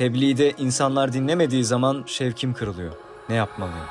Tebliğde insanlar dinlemediği zaman şevkim kırılıyor. Ne yapmalıyım?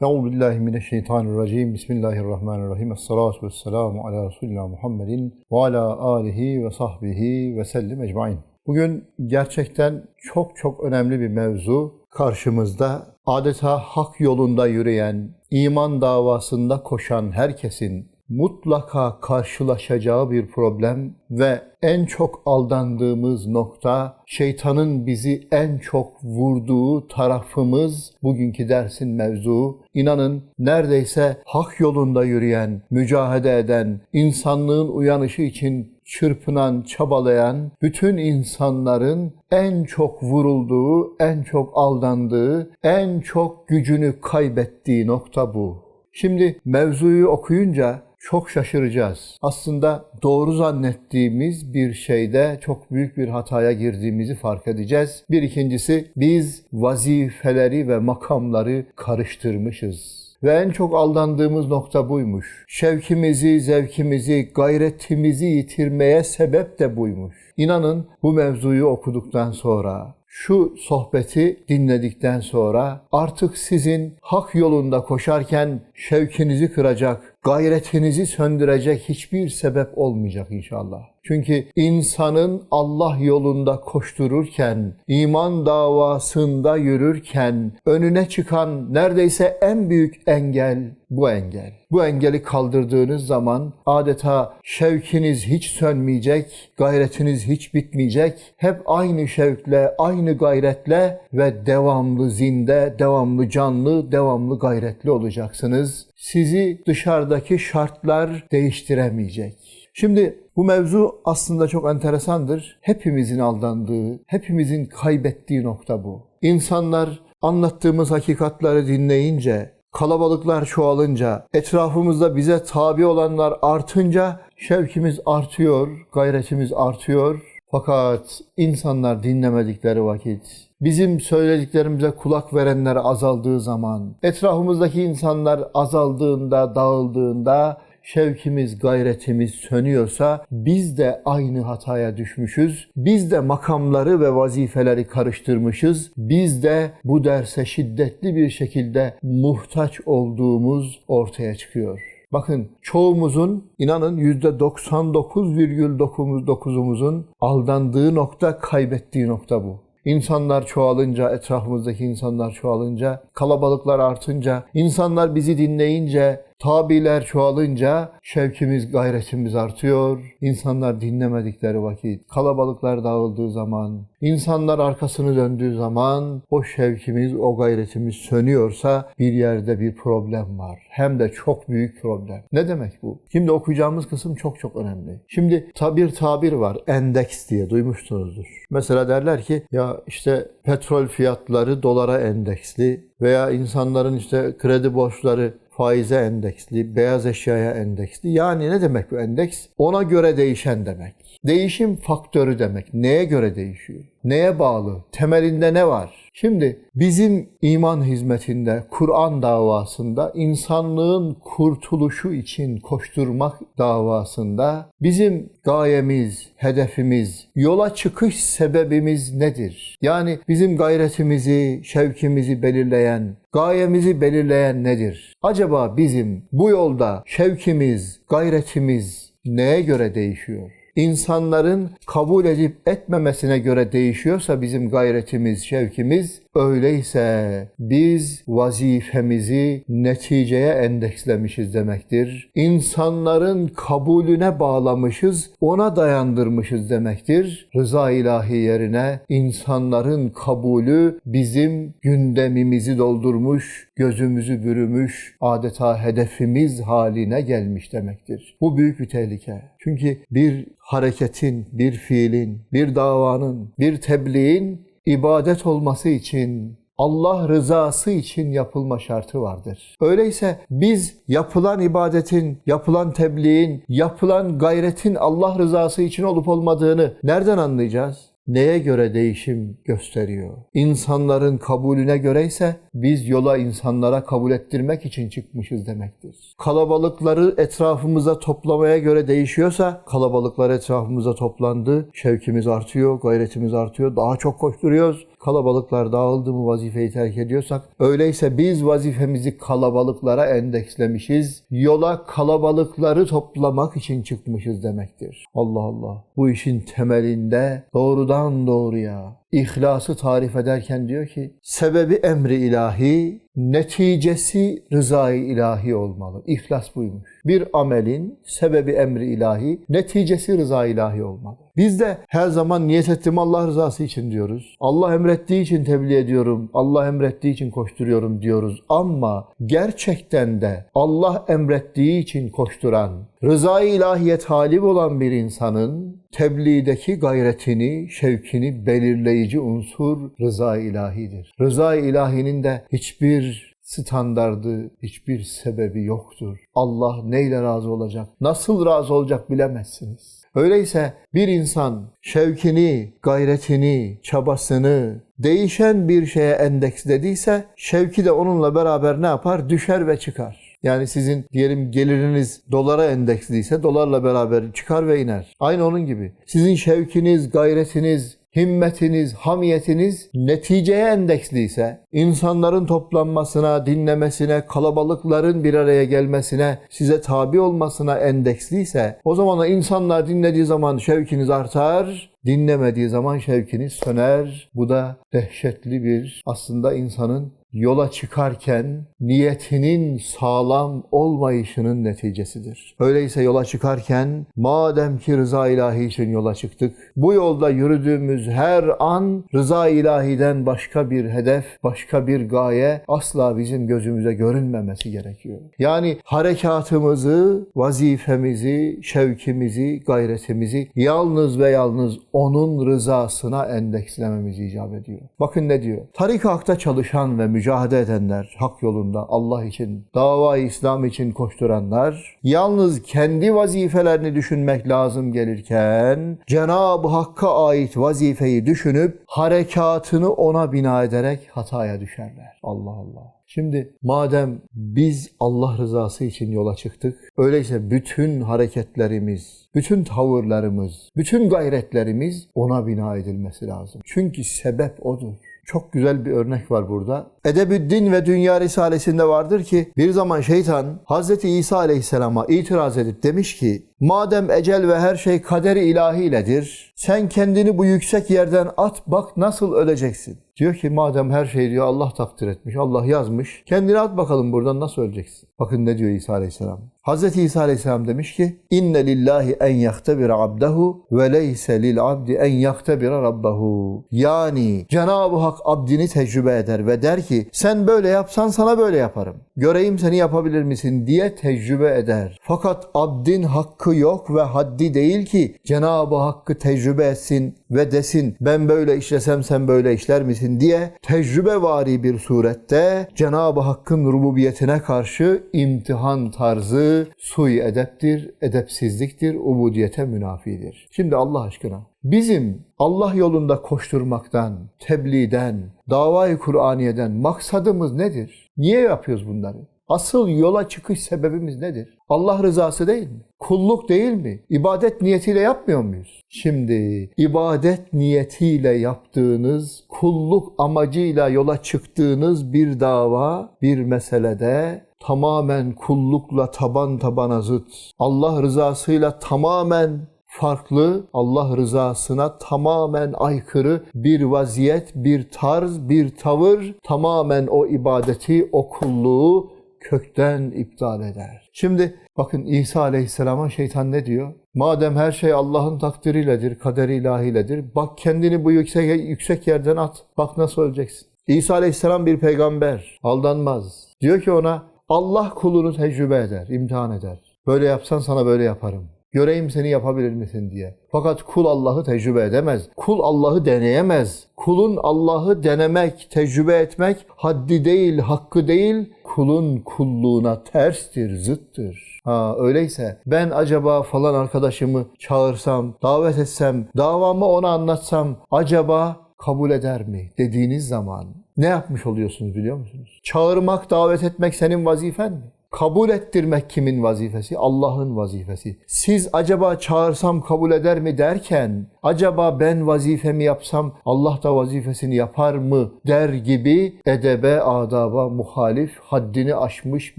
Euzu billahi mineşşeytanirracim. Bismillahirrahmanirrahim. Esselatu vesselamu ala Resulina Muhammedin ve ala alihi ve sahbihi ve sellim ecmain. Bugün gerçekten çok çok önemli bir mevzu karşımızda. Adeta hak yolunda yürüyen, iman davasında koşan herkesin mutlaka karşılaşacağı bir problem ve en çok aldandığımız nokta şeytanın bizi en çok vurduğu tarafımız bugünkü dersin mevzuu. İnanın neredeyse hak yolunda yürüyen, mücadele eden, insanlığın uyanışı için çırpınan, çabalayan bütün insanların en çok vurulduğu, en çok aldandığı, en çok gücünü kaybettiği nokta bu. Şimdi mevzuyu okuyunca çok şaşıracağız. Aslında doğru zannettiğimiz bir şeyde çok büyük bir hataya girdiğimizi fark edeceğiz. Bir ikincisi biz vazifeleri ve makamları karıştırmışız. Ve en çok aldandığımız nokta buymuş. Şevkimizi, zevkimizi, gayretimizi yitirmeye sebep de buymuş. İnanın bu mevzuyu okuduktan sonra, şu sohbeti dinledikten sonra artık sizin hak yolunda koşarken şevkinizi kıracak, gayretinizi söndürecek hiçbir sebep olmayacak inşallah. Çünkü insanın Allah yolunda koştururken, iman davasında yürürken önüne çıkan neredeyse en büyük engel bu engel. Bu engeli kaldırdığınız zaman adeta şevkiniz hiç sönmeyecek, gayretiniz hiç bitmeyecek. Hep aynı şevkle, aynı gayretle ve devamlı zinde, devamlı canlı, devamlı gayretli olacaksınız. Sizi dışarıdaki şartlar değiştiremeyecek. Şimdi bu mevzu aslında çok enteresandır. Hepimizin aldandığı, hepimizin kaybettiği nokta bu. İnsanlar anlattığımız hakikatleri dinleyince, kalabalıklar çoğalınca, etrafımızda bize tabi olanlar artınca şevkimiz artıyor, gayretimiz artıyor. Fakat insanlar dinlemedikleri vakit, bizim söylediklerimize kulak verenler azaldığı zaman, etrafımızdaki insanlar azaldığında, dağıldığında şevkimiz, gayretimiz sönüyorsa biz de aynı hataya düşmüşüz. Biz de makamları ve vazifeleri karıştırmışız. Biz de bu derse şiddetli bir şekilde muhtaç olduğumuz ortaya çıkıyor. Bakın çoğumuzun inanın %99,9'umuzun aldandığı nokta, kaybettiği nokta bu. İnsanlar çoğalınca, etrafımızdaki insanlar çoğalınca, kalabalıklar artınca, insanlar bizi dinleyince, tabiler çoğalınca şevkimiz, gayretimiz artıyor. İnsanlar dinlemedikleri vakit, kalabalıklar dağıldığı zaman, insanlar arkasını döndüğü zaman o şevkimiz, o gayretimiz sönüyorsa bir yerde bir problem var. Hem de çok büyük problem. Ne demek bu? Şimdi okuyacağımız kısım çok çok önemli. Şimdi tabir tabir var. Endeks diye duymuşsunuzdur. Mesela derler ki ya işte petrol fiyatları dolara endeksli veya insanların işte kredi borçları faize endeksli, beyaz eşyaya endeksli. Yani ne demek bu endeks? Ona göre değişen demek. Değişim faktörü demek. Neye göre değişiyor? Neye bağlı? Temelinde ne var? Şimdi bizim iman hizmetinde, Kur'an davasında, insanlığın kurtuluşu için koşturmak davasında bizim gayemiz, hedefimiz, yola çıkış sebebimiz nedir? Yani bizim gayretimizi, şevkimizi belirleyen, gayemizi belirleyen nedir? Acaba bizim bu yolda şevkimiz, gayretimiz neye göre değişiyor? İnsanların kabul edip etmemesine göre değişiyorsa bizim gayretimiz, şevkimiz, öyleyse biz vazifemizi neticeye endekslemişiz demektir. İnsanların kabulüne bağlamışız, ona dayandırmışız demektir. Rıza ilahi yerine insanların kabulü bizim gündemimizi doldurmuş, gözümüzü bürümüş, adeta hedefimiz haline gelmiş demektir. Bu büyük bir tehlike. Çünkü bir hareketin, bir fiilin, bir davanın, bir tebliğin ibadet olması için Allah rızası için yapılma şartı vardır. Öyleyse biz yapılan ibadetin, yapılan tebliğin, yapılan gayretin Allah rızası için olup olmadığını nereden anlayacağız? Neye göre değişim gösteriyor? İnsanların kabulüne göre ise biz yola insanlara kabul ettirmek için çıkmışız demektir. Kalabalıkları etrafımıza toplamaya göre değişiyorsa kalabalıklar etrafımıza toplandı, şevkimiz artıyor, gayretimiz artıyor, daha çok koşturuyoruz. Kalabalıklar dağıldı mı vazifeyi terk ediyorsak öyleyse biz vazifemizi kalabalıklara endekslemişiz. Yola kalabalıkları toplamak için çıkmışız demektir. Allah Allah. Bu işin temelinde doğrudan doğruya İhlası tarif ederken diyor ki sebebi emri ilahi, neticesi rızayı ilahi olmalı. İhlas buymuş. Bir amelin sebebi emri ilahi, neticesi rıza ilahi olmalı. Biz de her zaman niyet ettim Allah rızası için diyoruz. Allah emrettiği için tebliğ ediyorum. Allah emrettiği için koşturuyorum diyoruz. Ama gerçekten de Allah emrettiği için koşturan, rızayı ilahiye talip olan bir insanın tebliğdeki gayretini, şevkini belirleyici unsur rıza ilahidir. Rıza ilahinin de hiçbir standardı, hiçbir sebebi yoktur. Allah neyle razı olacak, nasıl razı olacak bilemezsiniz. Öyleyse bir insan şevkini, gayretini, çabasını değişen bir şeye endekslediyse şevki de onunla beraber ne yapar? Düşer ve çıkar. Yani sizin diyelim geliriniz dolara endeksliyse dolarla beraber çıkar ve iner. Aynı onun gibi. Sizin şevkiniz, gayretiniz, himmetiniz, hamiyetiniz neticeye endeksliyse, insanların toplanmasına, dinlemesine, kalabalıkların bir araya gelmesine, size tabi olmasına endeksliyse, o zaman da insanlar dinlediği zaman şevkiniz artar, dinlemediği zaman şevkiniz söner. Bu da dehşetli bir aslında insanın yola çıkarken niyetinin sağlam olmayışının neticesidir. Öyleyse yola çıkarken madem ki rıza ilahi için yola çıktık, bu yolda yürüdüğümüz her an rıza ilahiden başka bir hedef, başka bir gaye asla bizim gözümüze görünmemesi gerekiyor. Yani harekatımızı, vazifemizi, şevkimizi, gayretimizi yalnız ve yalnız onun rızasına endekslememiz icap ediyor. Bakın ne diyor? Tarik-ı çalışan ve mücadele edenler, hak yolunda Allah için, dava-i İslam için koşturanlar, yalnız kendi vazifelerini düşünmek lazım gelirken, Cenab-ı Hakk'a ait vazifeyi düşünüp, harekatını ona bina ederek hataya düşerler. Allah Allah. Şimdi madem biz Allah rızası için yola çıktık, öyleyse bütün hareketlerimiz, bütün tavırlarımız, bütün gayretlerimiz ona bina edilmesi lazım. Çünkü sebep odur. Çok güzel bir örnek var burada. Edebüddin ve Dünya Risalesi'nde vardır ki bir zaman şeytan Hz. İsa Aleyhisselam'a itiraz edip demiş ki madem ecel ve her şey kader ilahiyledir sen kendini bu yüksek yerden at bak nasıl öleceksin. Diyor ki madem her şey diyor Allah takdir etmiş, Allah yazmış. Kendini at bakalım buradan nasıl öleceksin. Bakın ne diyor İsa Aleyhisselam. Hz. İsa Aleyhisselam demiş ki inne lillahi en yahtebira abdehu ve leyse lil abdi en yahtebira rabbahu. Yani Cenab-ı Hak abdini tecrübe eder ve der ki sen böyle yapsan sana böyle yaparım. Göreyim seni yapabilir misin diye tecrübe eder. Fakat abdin hakkı yok ve haddi değil ki Cenab-ı Hakk'ı tecrübe etsin ve desin ben böyle işlesem sen böyle işler misin diye tecrübevari bir surette Cenab-ı Hakk'ın rububiyetine karşı imtihan tarzı sui edeptir, edepsizliktir, ubudiyete münafidir. Şimdi Allah aşkına bizim Allah yolunda koşturmaktan, tebliğden, davayı Kur'aniye'den maksadımız nedir? Niye yapıyoruz bunları? Asıl yola çıkış sebebimiz nedir? Allah rızası değil mi? Kulluk değil mi? İbadet niyetiyle yapmıyor muyuz? Şimdi ibadet niyetiyle yaptığınız, kulluk amacıyla yola çıktığınız bir dava, bir meselede tamamen kullukla taban tabana zıt, Allah rızasıyla tamamen farklı, Allah rızasına tamamen aykırı bir vaziyet, bir tarz, bir tavır tamamen o ibadeti, o kulluğu kökten iptal eder. Şimdi bakın İsa Aleyhisselam'a şeytan ne diyor? Madem her şey Allah'ın takdiriyledir, kaderi ilahiledir, bak kendini bu yüksek, yüksek yerden at, bak nasıl öleceksin. İsa Aleyhisselam bir peygamber, aldanmaz. Diyor ki ona Allah kulunu tecrübe eder, imtihan eder. Böyle yapsan sana böyle yaparım. Göreyim seni yapabilir misin diye. Fakat kul Allah'ı tecrübe edemez. Kul Allah'ı deneyemez. Kulun Allah'ı denemek, tecrübe etmek haddi değil, hakkı değil, kulun kulluğuna terstir, zıttır. Ha öyleyse ben acaba falan arkadaşımı çağırsam, davet etsem, davamı ona anlatsam acaba kabul eder mi dediğiniz zaman ne yapmış oluyorsunuz biliyor musunuz? Çağırmak, davet etmek senin vazifen mi? Kabul ettirmek kimin vazifesi? Allah'ın vazifesi. Siz acaba çağırsam kabul eder mi derken, acaba ben vazifemi yapsam Allah da vazifesini yapar mı der gibi edebe, adaba muhalif, haddini aşmış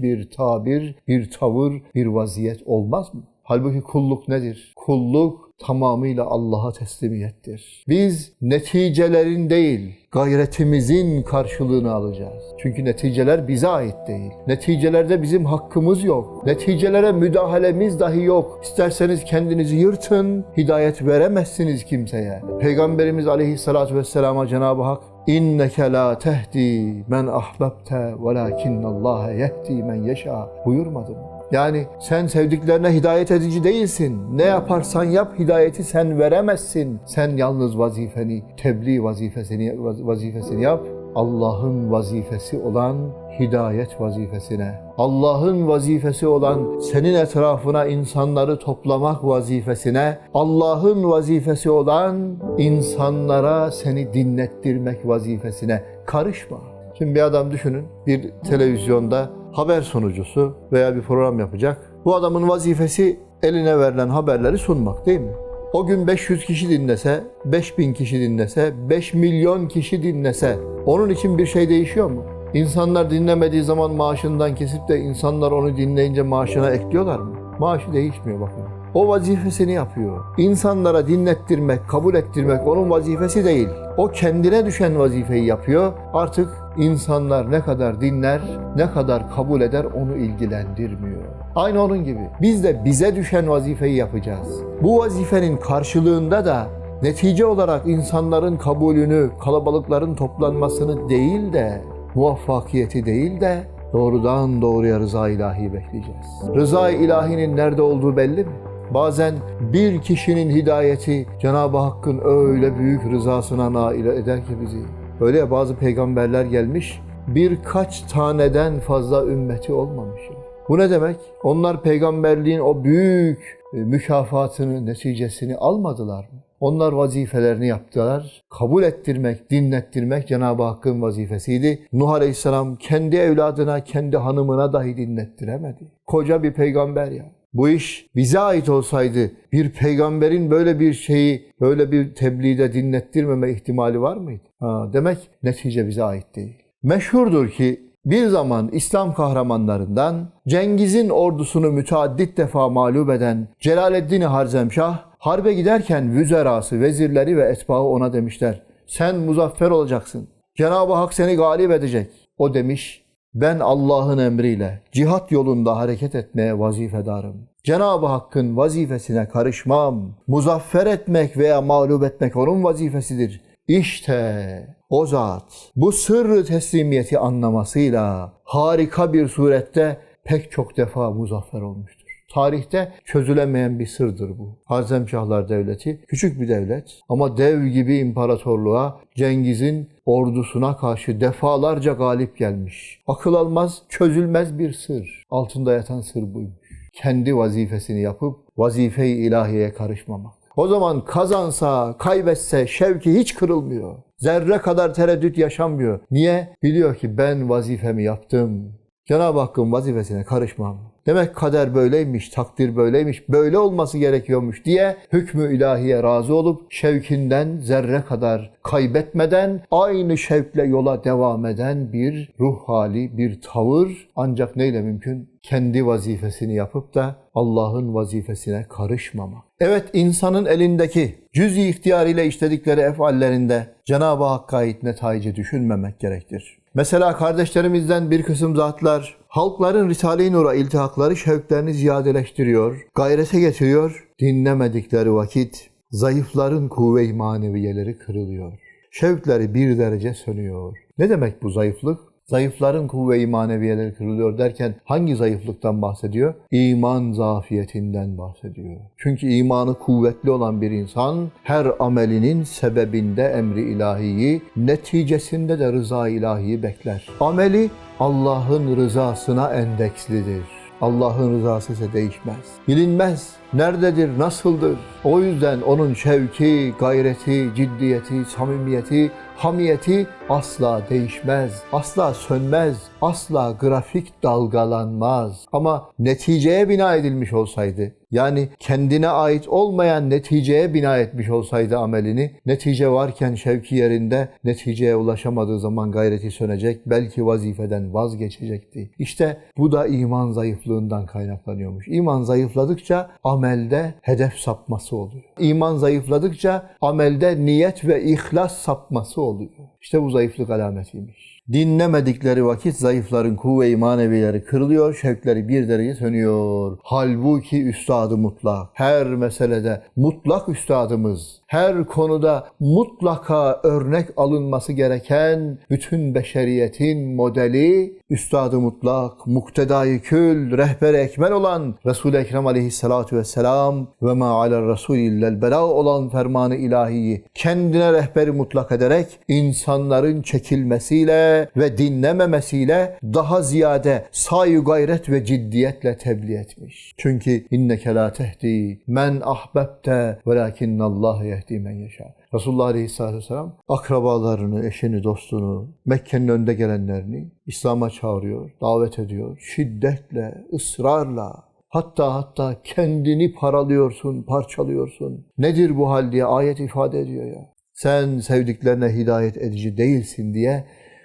bir tabir, bir tavır, bir vaziyet olmaz mı? Halbuki kulluk nedir? Kulluk tamamıyla Allah'a teslimiyettir. Biz neticelerin değil, gayretimizin karşılığını alacağız. Çünkü neticeler bize ait değil. Neticelerde bizim hakkımız yok. Neticelere müdahalemiz dahi yok. İsterseniz kendinizi yırtın, hidayet veremezsiniz kimseye. Peygamberimiz aleyhissalatü vesselama Cenab-ı Hak İnneke la tehdi men ahbabte velakinnallaha yehdi men yeşâ buyurmadı mı? Yani sen sevdiklerine hidayet edici değilsin. Ne yaparsan yap hidayeti sen veremezsin. Sen yalnız vazifeni, tebliğ vazifesini, vaz- vazifesini yap. Allah'ın vazifesi olan hidayet vazifesine, Allah'ın vazifesi olan senin etrafına insanları toplamak vazifesine, Allah'ın vazifesi olan insanlara seni dinlettirmek vazifesine karışma. Şimdi bir adam düşünün, bir televizyonda haber sunucusu veya bir program yapacak. Bu adamın vazifesi eline verilen haberleri sunmak değil mi? O gün 500 kişi dinlese, 5000 kişi dinlese, 5 milyon kişi dinlese onun için bir şey değişiyor mu? İnsanlar dinlemediği zaman maaşından kesip de insanlar onu dinleyince maaşına ekliyorlar mı? Maaşı değişmiyor bakın. O vazifesini yapıyor. İnsanlara dinlettirmek, kabul ettirmek onun vazifesi değil. O kendine düşen vazifeyi yapıyor. Artık insanlar ne kadar dinler, ne kadar kabul eder onu ilgilendirmiyor. Aynı onun gibi. Biz de bize düşen vazifeyi yapacağız. Bu vazifenin karşılığında da netice olarak insanların kabulünü, kalabalıkların toplanmasını değil de muvaffakiyeti değil de doğrudan doğruya rıza ilahi bekleyeceğiz. Rıza ilahinin nerede olduğu belli mi? Bazen bir kişinin hidayeti Cenab-ı Hakk'ın öyle büyük rızasına nail eder ki bizi. Öyle ya bazı peygamberler gelmiş birkaç taneden fazla ümmeti olmamış. Bu ne demek? Onlar peygamberliğin o büyük e, mükafatını, neticesini almadılar mı? Onlar vazifelerini yaptılar. Kabul ettirmek, dinlettirmek Cenab-ı Hakk'ın vazifesiydi. Nuh Aleyhisselam kendi evladına, kendi hanımına dahi dinlettiremedi. Koca bir peygamber ya. Bu iş bize ait olsaydı bir peygamberin böyle bir şeyi, böyle bir tebliğde dinlettirmeme ihtimali var mıydı? Ha, demek netice bize ait değil. Meşhurdur ki bir zaman İslam kahramanlarından Cengiz'in ordusunu müteaddit defa mağlup eden Celaleddin Harzemşah harbe giderken vüzerası, vezirleri ve etbaı ona demişler. Sen muzaffer olacaksın. Cenab-ı Hak seni galip edecek. O demiş ben Allah'ın emriyle cihat yolunda hareket etmeye vazifedarım. Cenab-ı Hakk'ın vazifesine karışmam. Muzaffer etmek veya mağlup etmek onun vazifesidir. İşte o zat bu sırrı teslimiyeti anlamasıyla harika bir surette pek çok defa muzaffer olmuştur. Tarihte çözülemeyen bir sırdır bu. Harzemşahlar Devleti küçük bir devlet ama dev gibi imparatorluğa Cengiz'in ordusuna karşı defalarca galip gelmiş. Akıl almaz, çözülmez bir sır. Altında yatan sır buymuş. Kendi vazifesini yapıp vazife-i ilahiyeye karışmamak. O zaman kazansa, kaybetse şevki hiç kırılmıyor. Zerre kadar tereddüt yaşanmıyor. Niye? Biliyor ki ben vazifemi yaptım. Cenab-ı Hakk'ın vazifesine karışmam. Demek kader böyleymiş, takdir böyleymiş, böyle olması gerekiyormuş diye hükmü ilahiye razı olup şevkinden zerre kadar kaybetmeden aynı şevkle yola devam eden bir ruh hali, bir tavır ancak neyle mümkün? Kendi vazifesini yapıp da Allah'ın vazifesine karışmamak. Evet insanın elindeki cüz-i ihtiyar ile işledikleri efallerinde Cenab-ı Hakk'a ait netayici düşünmemek gerektir. Mesela kardeşlerimizden bir kısım zatlar halkların Risale-i Nur'a iltihakları şevklerini ziyadeleştiriyor, gayrete getiriyor. Dinlemedikleri vakit zayıfların kuvve-i maneviyeleri kırılıyor. Şevkleri bir derece sönüyor. Ne demek bu zayıflık? Zayıfların kuvve-i maneviyeleri kırılıyor derken hangi zayıflıktan bahsediyor? İman zafiyetinden bahsediyor. Çünkü imanı kuvvetli olan bir insan her amelinin sebebinde emri ilahiyi, neticesinde de rıza ilahiyi bekler. Ameli Allah'ın rızasına endekslidir. Allah'ın rızası ise değişmez. Bilinmez. Nerededir, nasıldır? O yüzden onun şevki, gayreti, ciddiyeti, samimiyeti, hamiyeti asla değişmez, asla sönmez, asla grafik dalgalanmaz. Ama neticeye bina edilmiş olsaydı, yani kendine ait olmayan neticeye bina etmiş olsaydı amelini, netice varken şevki yerinde, neticeye ulaşamadığı zaman gayreti sönecek, belki vazifeden vazgeçecekti. İşte bu da iman zayıflığından kaynaklanıyormuş. İman zayıfladıkça amelde hedef sapması oluyor. İman zayıfladıkça amelde niyet ve ihlas sapması oluyor. İşte bu zayıflık alametiymiş. Dinlemedikleri vakit zayıfların kuvve-i manevileri kırılıyor, şevkleri bir derece sönüyor. Halbuki üstadı mutlak. Her meselede mutlak üstadımız, her konuda mutlaka örnek alınması gereken bütün beşeriyetin modeli üstadı mutlak, muktedai kül, rehber ekmel olan Resul-i Ekrem aleyhissalatu vesselam ve ma alel rasul illel bela olan fermanı ilahiyi kendine rehberi mutlak ederek insanların çekilmesiyle ve dinlememesiyle daha ziyade sayu gayret ve ciddiyetle tebliğ etmiş. Çünkü inneke la tehdi men ahbebte velakinnallah yehdi men yeşâ. Resulullah Aleyhisselatü Vesselam akrabalarını, eşini, dostunu, Mekke'nin önde gelenlerini İslam'a çağırıyor, davet ediyor. Şiddetle, ısrarla, hatta hatta kendini paralıyorsun, parçalıyorsun. Nedir bu hal diye ayet ifade ediyor ya. Sen sevdiklerine hidayet edici değilsin diye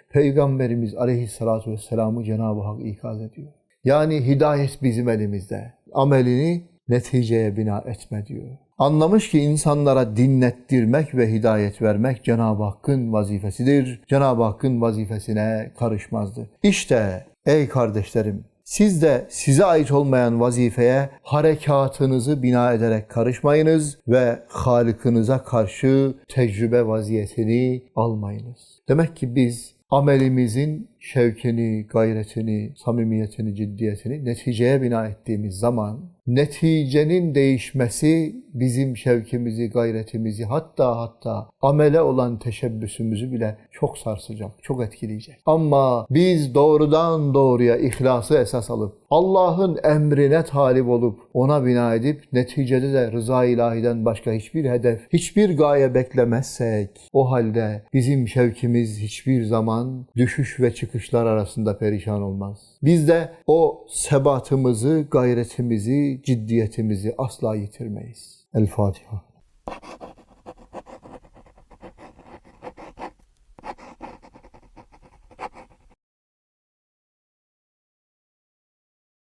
Peygamberimiz Aleyhisselatü Vesselam'ı Cenab-ı Hak ikaz ediyor. Yani hidayet bizim elimizde. Amelini neticeye bina etme diyor. Anlamış ki insanlara dinlettirmek ve hidayet vermek Cenab-ı Hakk'ın vazifesidir. Cenab-ı Hakk'ın vazifesine karışmazdı. İşte ey kardeşlerim siz de size ait olmayan vazifeye harekatınızı bina ederek karışmayınız ve Halık'ınıza karşı tecrübe vaziyetini almayınız. Demek ki biz amelimizin şevkini, gayretini, samimiyetini, ciddiyetini neticeye bina ettiğimiz zaman neticenin değişmesi bizim şevkimizi, gayretimizi hatta hatta amele olan teşebbüsümüzü bile çok sarsacak, çok etkileyecek. Ama biz doğrudan doğruya ihlası esas alıp Allah'ın emrine talip olup ona bina edip neticede de rıza ilahiden başka hiçbir hedef, hiçbir gaye beklemezsek o halde bizim şevkimiz hiçbir zaman düşüş ve çıkışlar arasında perişan olmaz. Biz de o sebatımızı, gayretimizi, ciddiyetimizi asla yitirmeyiz. El Fatiha.